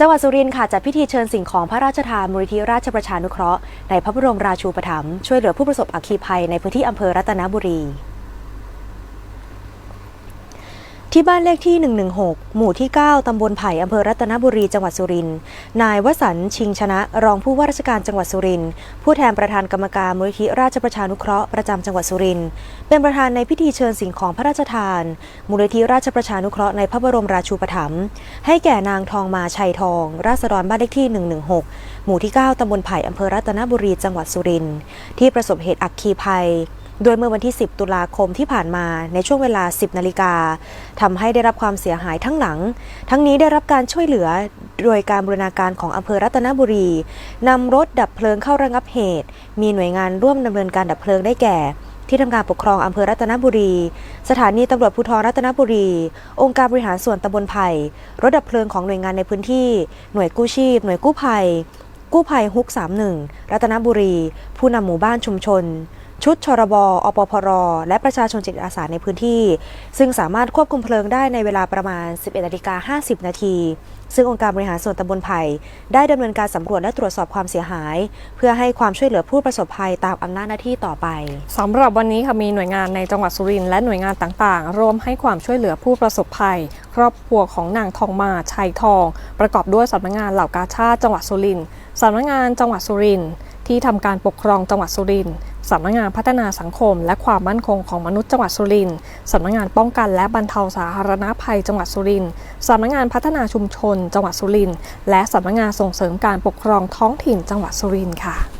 จังหวัดสุรินทร์ค่ะจัดพิธีเชิญสิ่งของพระราชทานมูลนิธิราชประชานุเคราะห์ในพระบรมราชูปถัมภ์ช่วยเหลือผู้ประสบอัคคีภัยในพื้นที่อำเภอรัตนบุรี ที่บ้านเลขที่ 116 หมู่ที่ 9 ตำบลไผ่อำเภอรัตนบุรี จังหวัดสุรินทร์นายวสันต์ชิงชนะ รองผู้ว่าราชการจังหวัดสุรินทร์ผู้แทนประธานกรรมการมูลนิธิราชประชานุเคราะห์ประจำจังหวัดสุรินทร์เป็นประธานในพิธีเชิญสิ่งของพระราชทาน มูลนิธิราชประชานุเคราะห์ในพระบรมราชูปถัมภ์ให้แก่นางทองมาชัยทอง ราษฎรบ้านเลขที่ 116 หมู่ที่ 9 ตำบลไผ่อำเภอรัตนบุรี จังหวัดสุรินทร์ที่ประสบเหตุอัคคีภัย โดยเมื่อวันที่ 10 ตุลาคมที่ผ่านมาในช่วงเวลา 10 นาฬิกาทำให้ได้รับความเสียหายทั้งหลัง ทั้งนี้ได้รับการช่วยเหลือโดยการบูรณาการของอำเภอรัตนบุรีนำรถดับเพลิงเข้าระงับเหตุ มีหน่วยงานร่วมดำเนินการดับเพลิงได้แก่ ที่ทำการปกครองอำเภอรัตนบุรี สถานีตำรวจภูธรรัตนบุรี องค์การบริหารส่วนตำบลไผ่รถดับเพลิงของหน่วยงานในพื้นที่ หน่วยกู้ชีพ หน่วยกู้ภัย กู้ภัยฮุก 31 รัตนบุรี ผู้นำหมู่บ้านชุมชน ชุดชรบอปพร และประชาชนจิตอาสาในพื้นที่ ซึ่งสามารถควบคุมเพลิงได้ในเวลาประมาณ 11นาฬิกา50 นาที ซึ่งองค์การบริหารส่วนตำบลไผ่ได้ดำเนินการสำรวจและตรวจสอบความเสียหาย เพื่อให้ความช่วยเหลือผู้ประสบภัยตามอำนาจหน้าที่ต่อไปสำหรับวันนี้ค่ะมีหน่วยงานในจังหวัดสุรินทร์และหน่วยงานต่างๆร่วมให้ความช่วยเหลือผู้ประสบภัย ครอบครัวของนางทองมาชัยทอง ประกอบด้วยสำนักงานเหล่ากาชาติจังหวัดสุรินทร์สำนักงานจังหวัดสุรินทร์ที่ทำการปกครองจังหวัดสุรินทร์ สำนักงานพัฒนาสังคม และความมั่นคงของมนุษย์จังหวัดสุรินทร์สำนักงานป้องกันและบรรเทาสาธารณภัยจังหวัดสุรินทร์สำนักงานพัฒนาชุมชน จังหวัดสุรินทร์และสำนักงานส่งเสริมการปกครองท้องถิ่นจังหวัดสุรินทร์ค่ะ